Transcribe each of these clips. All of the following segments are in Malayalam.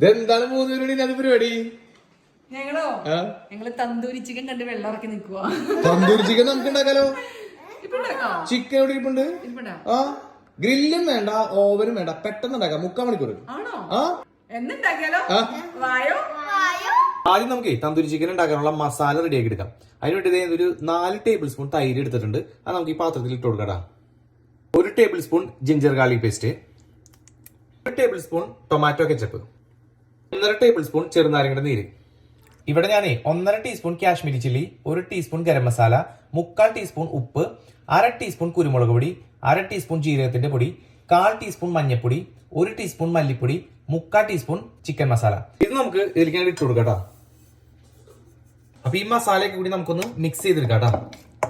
ഇതെന്താണ് മൂന്ന് പേരുടെ അത് പരിപാടി? ഞങ്ങളോ? ഞങ്ങൾ തന്തൂരി ചിക്കൻ കണ്ട് വെള്ളം ഇറക്കി നിക്കുവാ. തന്തൂരി ചിക്കൻ നമുക്ക് ഉണ്ടാക്കാലോ ചിക്കൻ എവിടെ ഇരിപ്പുണ്ട്? ആ? ഗ്രില്ലും വേണ്ട ഓവനും വേണ്ട. പെട്ടെന്ന് ഉണ്ടാക്കാം. മുക്കാൽ മണിക്കൂർ. ആണോ? ആ? എന്നുണ്ടാക്കിയാലോ? വായോ? ആദ്യം നമുക്ക് തന്തൂരി ചിക്കൻ ഉണ്ടാക്കാനുള്ള മസാല റെഡിയാക്കി എടുക്കാം. അതിനുവേണ്ടി വേണ്ടി ഒരു നാല് ടേബിൾ സ്പൂൺ തൈര് എടുത്തിട്ടുണ്ട്. അത് നമുക്ക് ഈ പാത്രത്തിൽ ഇട്ട് കൊടുക്കടാ ഒരു table spoon ginger garlic paste ഒരു ടേബിൾ സ്പൂൺ ടൊമാറ്റോ കെച്ചപ്പ് ഒന്നര ടേബിൾ സ്പൂൺ ചെറുനാരങ്ങയുടെ നീര് ഇവിടെ ഞാൻ ഒന്നര ടീസ്പൂൺ കാശ്മീരി ചില്ലി ഒരു ടീസ്പൂൺ ഗരം മസാല മുക്കാൽ ടീസ്പൂൺ ഉപ്പ് അര ടീസ്പൂൺ കുരുമുളക് പൊടി അര ടീസ്പൂൺ ജീരകത്തിന്റെ പൊടി കാൽ ടീസ്പൂൺ മഞ്ഞൾപ്പൊടി ഒരു ടീസ്പൂൺ മല്ലിപ്പൊടി മുക്കാൽ ടീസ്പൂൺ ചിക്കൻ മസാല ഇത് നമുക്ക് ഇതിലേക്ക് ഇട്ട് കൊടുക്കാം. അപ്പൊ ഈ മസാലയൊക്കെ കൂടി നമുക്കൊന്ന് മിക്സ് ചെയ്തെടുക്കാം ട്ടോ.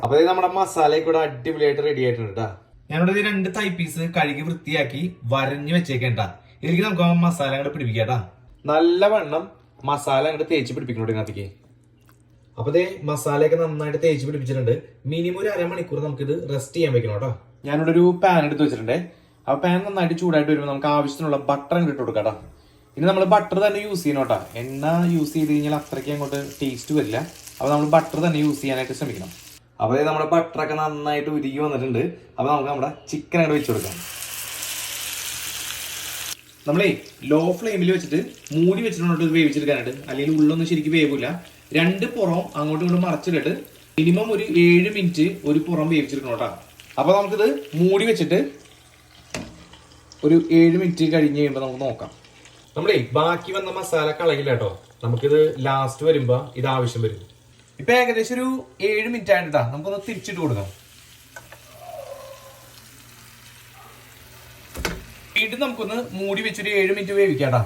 അപ്പൊ നമ്മുടെ മസാലയൊക്കെ കൂടെ അടിപൊളിയായിട്ട് റെഡി ആയിട്ടുണ്ട് കേട്ടോ ഞാനിവിടെ രണ്ട് തൈ പീസ് കഴുകി വൃത്തിയാക്കി വരഞ്ഞു വെച്ചേക്കേണ്ട ഇതിലേക്ക് നമുക്ക് ആ മസാല അങ്ങോട്ട് പിടിപ്പിക്കാം. നല്ല വണ്ണം മസാല അങ്ങോട്ട് തേച്ച് പിടിപ്പിക്കണം ഇതിനകത്തേക്ക്. അപ്പൊ ദേ മസാലയൊക്കെ നന്നായിട്ട് തേച്ച് പിടിപ്പിച്ചിട്ടുണ്ട്. മിനിമം ഒരു അരമണിക്കൂർ നമുക്കിത് റെസ്റ്റ് ചെയ്യാൻ വെക്കണം കേട്ടോ. ഞാനിവിടെ ഒരു പാൻ എടുത്ത് വെച്ചിട്ടുണ്ട്. ആ പാൻ നന്നായിട്ട് ചൂടായിട്ട് വരുമ്പോൾ നമുക്ക് ആവശ്യത്തിനുള്ള ബട്ടർ അങ്ങോട്ട് ഇട്ട് കൊടുക്കാം. ഇനി നമ്മൾ ബട്ടർ തന്നെ യൂസ് ചെയ്യണം കേട്ടോ. എണ്ണ യൂസ് ചെയ്ത് കഴിഞ്ഞാൽ അത്രയ്ക്ക് അങ്ങോട്ട് ടേസ്റ്റ് വരില്ല. അപ്പൊ നമ്മൾ ബട്ടർ തന്നെ യൂസ് ചെയ്യാനായിട്ട് ശ്രമിക്കണം. അപ്പൊ ദേ നമ്മുടെ ബട്ടറൊക്കെ നന്നായിട്ട് ഉരുകി വന്നിട്ടുണ്ട്. അപ്പൊ നമുക്ക് നമ്മുടെ ചിക്കൻ അങ്ങോട്ട് വെച്ച് കൊടുക്കാം. നമ്മളേ ലോ ഫ്ലെയിമിൽ വെച്ചിട്ട് മൂടി വെച്ചിട്ടുണ്ട് വേവിച്ചെടുക്കാനായിട്ട്? അല്ലെങ്കിൽ ഉള്ളൊന്നും ശരിക്കും വേവില്ല രണ്ട് പുറം അങ്ങോട്ടും ഇങ്ങോട്ടും മറച്ചിട്ടിട്ട് മിനിമം ഒരു ഏഴ് മിനിറ്റ് ഒരു പുറം വേവിച്ചെടുക്കണം കേട്ടോ. അപ്പോൾ നമുക്കിത് മൂടി വെച്ചിട്ട് ഒരു ഏഴ് മിനിറ്റ് കഴിഞ്ഞ് കഴിയുമ്പോൾ നമുക്ക് നോക്കാം. നമ്മളേ ബാക്കി വന്ന മസാല കളയില്ല കേട്ടോ. നമുക്കിത് ലാസ്റ്റ് വരുമ്പോ ഇത് ആവശ്യം വരും. ഇപ്പൊ ഏകദേശം ഒരു ഏഴ് മിനിറ്റ് ആയിട്ടാ നമുക്കൊന്ന് തിരിച്ചിട്ട് കൊടുക്കാം. വീണ്ടും നമുക്കൊന്ന് മൂടി വെച്ചൊരു ഏഴ് മിനിറ്റ് വേവിക്കാട്ടാ.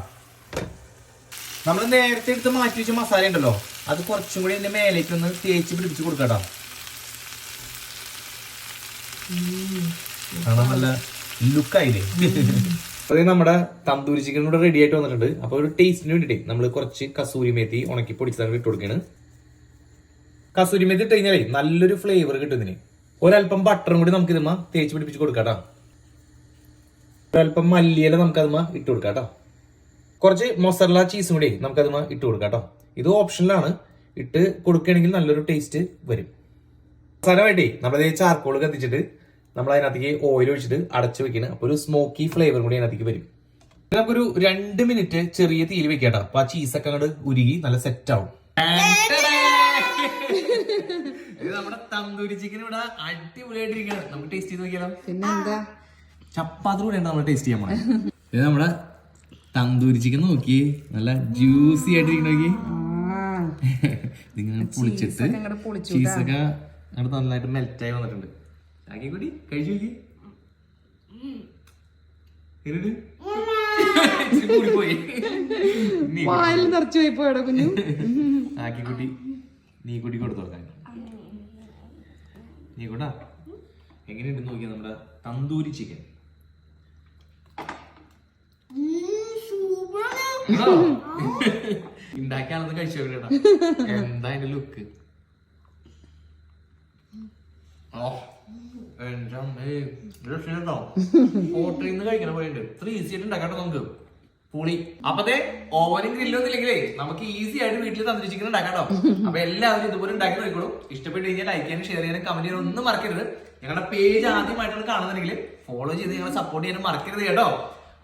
നമ്മൾ നേരത്തെ എടുത്ത് മാറ്റി വെച്ച മസാല ഉണ്ടല്ലോ അത് കുറച്ചും കൂടി എന്റെ മേലേക്ക് ഒന്ന് തേച്ച് പിടിപ്പിച്ച് കൊടുക്കട്ടാ. നല്ല ലുക്കായില്ലേ അതായത് നമ്മുടെ തന്തൂരി ചിക്കൻ കൂടെ റെഡി ആയിട്ട് വന്നിട്ടുണ്ട്. അപ്പൊ ഒരു ടേസ്റ്റിന് വേണ്ടിട്ടേ നമ്മൾ കുറച്ച് കസൂരി മേത്തി ഉണക്കി പൊടിച്ചതാണ് ഇട്ട് കൊടുക്കുകയാണ് കസൂരി മേത്തി ഇട്ട് കഴിഞ്ഞാലേ നല്ലൊരു ഫ്ലേവർ കിട്ടുന്നതിന് ഒരല്പം ബട്ടറും കൂടി നമുക്ക് ഇതുമ്മ തേച്ച് പിടിപ്പിച്ച് കൊടുക്കാട്ടാ. ഒരല്പം മല്ലിയില നമുക്കതുമ്മ ഇട്ട് കൊടുക്കാം കേട്ടോ. കുറച്ച് മൊസറല ചീസും കൂടി നമുക്കതുമ്മ ഇട്ട് കൊടുക്കാം കേട്ടോ. ഇത് ഓപ്ഷനിലാണ് ഇട്ട് കൊടുക്കുകയാണെങ്കിൽ നല്ലൊരു ടേസ്റ്റ് വരും. അവസാനമായിട്ടേ നമ്മളത് ചാർക്കോൾ കത്തിച്ചിട്ട് നമ്മൾ അതിനകത്തേക്ക് ഓയിൽ ഒഴിച്ചിട്ട് അടച്ചു വെക്കണം. അപ്പൊ ഒരു സ്മോക്കി ഫ്ലേവർ കൂടി അതിനകത്തേക്ക് വരും. നമുക്കൊരു രണ്ട് മിനിറ്റ് ചെറിയ തീയിൽ വെക്കാം കേട്ടോ. അപ്പൊ ആ ചീസൊക്കെ അങ്ങോട്ട് ഉരുകി നല്ല സെറ്റ് ആവും. ഇത് നമ്മുടെ തന്തൂരി ചിക്കൻ ഇവിടെ അടിപൊളിയായിട്ടിരിക്കണം നമുക്ക് ടേസ്റ്റ് ചെയ്ത് നോക്കിയാലോ? പിന്നെന്താ ചപ്പാത്തി കൂടെ നമ്മൾ ടേസ്റ്റ് ചെയ്യാൻ പോണേ? ഇത് നമ്മുടെ തന്തൂരി ചിക്കൻ നോക്കി. നല്ല ജ്യൂസി ആയിട്ടിരിക്കണ നോക്കി. ഇതിങ്ങനെ പൊളിച്ചിട്ട് ചീസൊക്കെ അങ്ങോട്ട് നന്നായിട്ട് മെൽറ്റ് ആയി വന്നിട്ടുണ്ട്. ആക്കി കൂടി കഴിച്ചു നോക്കി. എങ്ങനെയുണ്ട്? വായിൽ നിറച്ചു പോയി പോയടാ കുഞ്ഞു. ആക്കി കുട്ടി. നീ കുട്ടി കൊടുത്തു നീ കൂടാ എങ്ങനെയുണ്ട് നോക്കിയാ നമ്മുടെ തന്തൂരി ചിക്കൻ ഉണ്ടാക്കാനൊന്നും കഴിച്ചു എന്താ അതിന്റെ ലുക്ക് ഓ എന്റെ അമ്മേ രക്ഷട്ടോ ഹോട്ടലിൽ നിന്ന് കഴിക്കണ പോയിട്ടുണ്ട് ഇത്ര ഈസി ആയിട്ട് ഉണ്ടാക്കാട്ടോ നമുക്ക്. പുളി. അപ്പത്തെ ഓവനും ഗ്രില്ലൊന്നും ഇല്ലെങ്കിലേ നമുക്ക് ഈസി ആയിട്ട് വീട്ടിൽ തന്നിരി ചിക്കൻ ഉണ്ടാക്കാട്ടോ അപ്പൊ എല്ലാവരും ഇതുപോലെ ഉണ്ടാക്കി നോക്കിക്കോളൂ. ഇഷ്ടപ്പെട്ട് കഴിഞ്ഞാൽ ലൈക്ക് ചെയ്യാനും ഷെയർ ചെയ്യാനും കമന്റ് ചെയ്യാനും ഒന്നും മറക്കരുത്. ഞങ്ങളുടെ പേജ് ആദ്യമായിട്ടാണ് കാണുന്നുണ്ടെങ്കിൽ ഫോളോ ചെയ്ത് ഞങ്ങളെ സപ്പോർട്ട് ചെയ്യാനും മറക്കരുത് കേട്ടോ.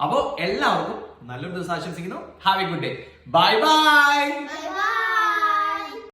അപ്പോ എല്ലാവർക്കും നല്ലൊരു ദിവസം ആശംസിക്കുന്നു. Have a good day bye bye.